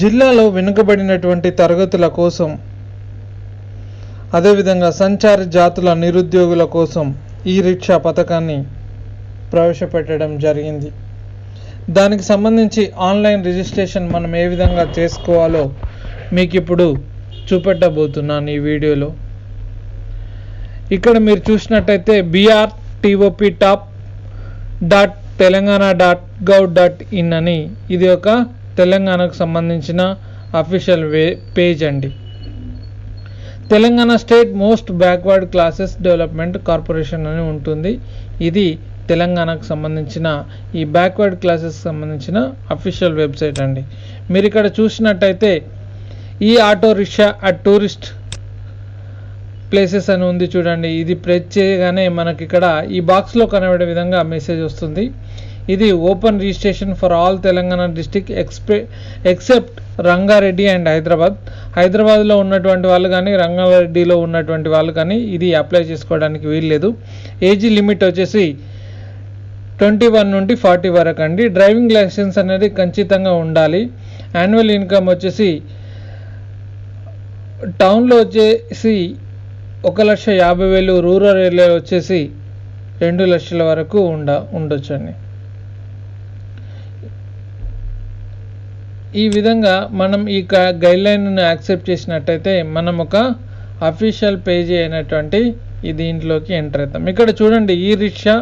జిల్లాలో వెనుకబడినటువంటి తరగతుల కోసం అదేవిధంగా సంచార జాతుల నిరుద్యోగుల కోసం ఈ రిక్షా పథకాన్ని ప్రవేశపెట్టడం జరిగింది. దానికి సంబంధించి ఆన్లైన్ రిజిస్ట్రేషన్ మనం ఏ విధంగా చేసుకోవాలో మీకు ఇప్పుడు చూపెట్టబోతున్నాను ఈ వీడియోలో. ఇక్కడ మీరు చూసినట్టయితే BR TOP top dot Telangana dot gov dot in అని ఇది ఒక తెలంగాణకు సంబంధించిన అఫీషియల్ వే పేజ్ అండి. Telangana state most backward classes development corporation అని ఉంటుంది. ఇది తెలంగాణకు సంబంధించిన ఈ బ్యాక్వర్డ్ క్లాసెస్ సంబంధించిన అఫీషియల్ వెబ్సైట్ అండి. మీరు ఇక్కడ చూసినట్టయితే ఈ ఆటో రిక్షా ఆ టూరిస్ట్ ప్లేసెస్ అని ఉంది చూడండి. ఇది ప్రెస్ చేయగానే మనకి ఇక్కడ ఈ బాక్స్లో కనబడే విధంగా మెసేజ్ వస్తుంది. ఇది open registration for all Telangana district ఎక్స్పె except Rangareddy and Hyderabad. హైదరాబాద్లో ఉన్నటువంటి వాళ్ళు కానీ రంగారెడ్డిలో ఉన్నటువంటి వాళ్ళు కానీ ఇది అప్లై చేసుకోవడానికి వీల్లేదు. ఏజీ లిమిట్ వచ్చేసి ట్వంటీ వన్ నుండి ఫార్టీ వరకు అండి. డ్రైవింగ్ లైసెన్స్ అనేది ఖచ్చితంగా ఉండాలి. యాన్యువల్ ఇన్కమ్ వచ్చేసి టౌన్లో వచ్చేసి ఒక లక్ష యాభై వేలు రూరల్ ఏరియాలో వచ్చేసి రెండు లక్షల వరకు ఉండ ఉండొచ్చండి. ఈ విధంగా మనం ఈ గైడ్లైన్ను యాక్సెప్ట్ చేసినట్టయితే మనం ఒక అఫీషియల్ పేజీ అయినటువంటి ఈ దీంట్లోకి ఎంటర్ అవుతాం. ఇక్కడ చూడండి ఈ రిక్షా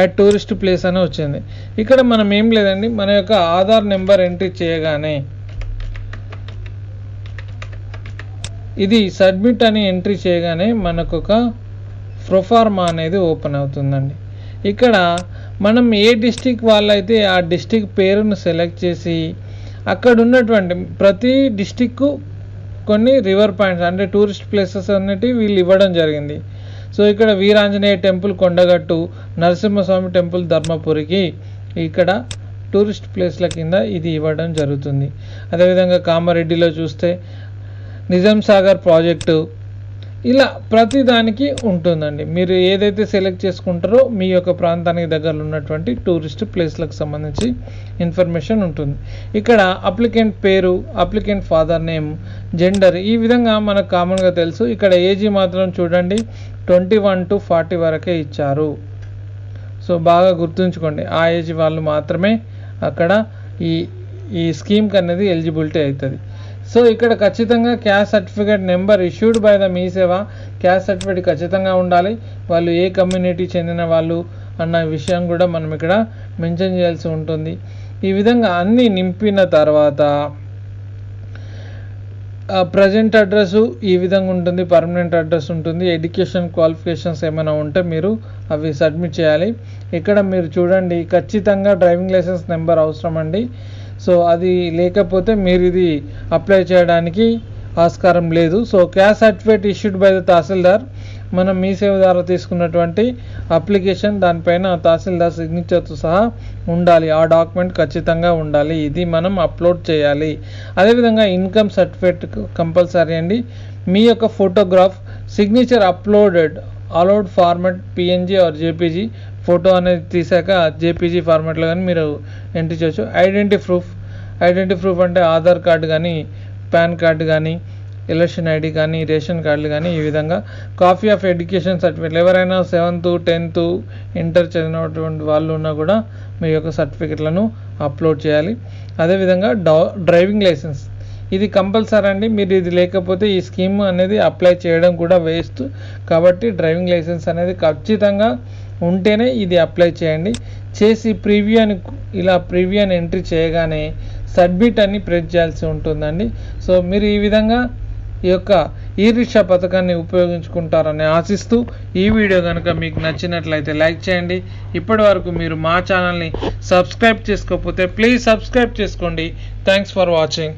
అట్ టూరిస్ట్ ప్లేస్ అని వచ్చింది. ఇక్కడ మనం ఏం లేదండి మన యొక్క ఆధార్ నెంబర్ ఎంట్రీ చేయగానే ఇది సబ్మిట్ అని ఎంట్రీ చేయగానే మనకు ఒక ప్రొఫార్మా అనేది ఓపెన్ అవుతుందండి. ఇక్కడ మనం ఏ డిస్టిక్ వాళ్ళైతే ఆ డిస్టిక్ పేరును సెలెక్ట్ చేసి అక్కడ ఉన్నటువంటి ప్రతి డిస్టిక్ కొన్ని రివర్ పాయింట్స్ అంటే టూరిస్ట్ ప్లేసెస్ అనేటివి వీళ్ళు ఇవ్వడం జరిగింది. సో ఇక్కడ వీరాంజనేయ టెంపుల్ కొండగట్టు నరసింహస్వామి టెంపుల్ ధర్మపురికి ఇక్కడ టూరిస్ట్ ప్లేస్ల కింద ఇది ఇవ్వడం జరుగుతుంది. అదేవిధంగా కామారెడ్డిలో చూస్తే నిజాం సాగర్ ప్రాజెక్టు ఇలా ప్రతి దానికి ఉంటుందండి. మీరు ఏదైతే సెలెక్ట్ చేసుకుంటారో మీ యొక్క ప్రాంతానికి దగ్గరలో ఉన్నటువంటి టూరిస్ట్ ప్లేస్లకు సంబంధించి ఇన్ఫర్మేషన్ ఉంటుంది. ఇక్కడ అప్లికెంట్ పేరు అప్లికెంట్ ఫాదర్ నేమ్ జెండర్ ఈ విధంగా మనకు కామన్గా తెలుసు. ఇక్కడ ఏజీ మాత్రం చూడండి ట్వంటీ వన్ టు ఫార్టీ వరకే ఇచ్చారు. సో బాగా గుర్తుంచుకోండి. ఆ ఏజ్ వాళ్ళు మాత్రమే అక్కడ ఈ ఈ స్కీమ్కి అనేది ఎలిజిబిలిటీ అవుతుంది. సో ఇక్కడ ఖచ్చితంగా caste certificate number issued by the Mee Seva. Caste certificate ఖచ్చితంగా ఉండాలి. వాళ్ళు ఏ కమ్యూనిటీ చెందిన వాళ్ళు అన్న విషయం కూడా మనం ఇక్కడ మెన్షన్ చేయాల్సి ఉంటుంది. ఈ విధంగా అన్నీ నింపిన తర్వాత ప్రజెంట్ అడ్రస్ ఈ విధంగా ఉంటుంది. పర్మనెంట్ అడ్రస్ ఉంటుంది. ఎడ్యుకేషన్ క్వాలిఫికేషన్స్ ఏమైనా ఉంటే మీరు అవి సబ్మిట్ చేయాలి. ఇక్కడ మీరు చూడండి ఖచ్చితంగా డ్రైవింగ్ లైసెన్స్ నెంబర్ అవసరం అండి సో అది లేకపోతే మీరు ఇది అప్లై చేయడానికి ఆస్కారం లేదు. So caste certificate issued by the Tahsildar. మనం మీ సేవ ద్వారా తీసుకున్నటువంటి అప్లికేషన్ దానిపైన తహసీల్దార్ సిగ్నేచర్తో సహా ఉండాలి. ఆ డాక్యుమెంట్ ఖచ్చితంగా ఉండాలి. ఇది మనం అప్లోడ్ చేయాలి. అదేవిధంగా ఇన్కమ్ సర్టిఫికేట్ కంపల్సరీ అండి. మీ యొక్క photograph signature uploaded allowed format PNG or JPG photo అనేది తీసాక జేపీజీ ఫార్మాట్లో కానీ మీరు ఎంట్రీ చేయొచ్చు. Identity proof. ఐడెంటిటీ ప్రూఫ్ అంటే ఆధార్ కార్డు కానీ పాన్ కార్డు కానీ ఎలక్షన్ ఐడి కానీ రేషన్ కార్డులు కానీ ఈ విధంగా. Copy of education certificate. ఎవరైనా సెవెంత్ టెన్త్ ఇంటర్ చదివినటువంటి వాళ్ళు ఉన్నా కూడా మీ యొక్క సర్టిఫికెట్లను అప్లోడ్ చేయాలి. అదేవిధంగా డ్రైవింగ్ లైసెన్స్. ఇది కంపల్సరీ అండి. మీరు ఇది లేకపోతే ఈ స్కీమ్ అనేది అప్లై చేయడం కూడా వేస్ట్. కాబట్టి డ్రైవింగ్ లైసెన్స్ అనేది ఖచ్చితంగా ఉంటేనే ఇది అప్లై చేయండి. చేసి ప్రివ్యూ అని ఇలా ప్రివ్యూ అని ఎంట్రీ చేయగానే సబ్మిట్ అని ప్రెస్ చేయాల్సి ఉంటుందండి. సో మీరు ఈ విధంగా ఈ యొక్క ఈ రిక్షా పథకాన్ని ఉపయోగించుకుంటారని ఆశిస్తూ ఈ వీడియో కనుక మీకు నచ్చినట్లయితే లైక్ చేయండి. ఇప్పటి వరకు మీరు మా ఛానల్ని సబ్స్క్రైబ్ చేసుకోకపోతే ప్లీజ్ సబ్స్క్రైబ్ చేసుకోండి. Thanks for watching.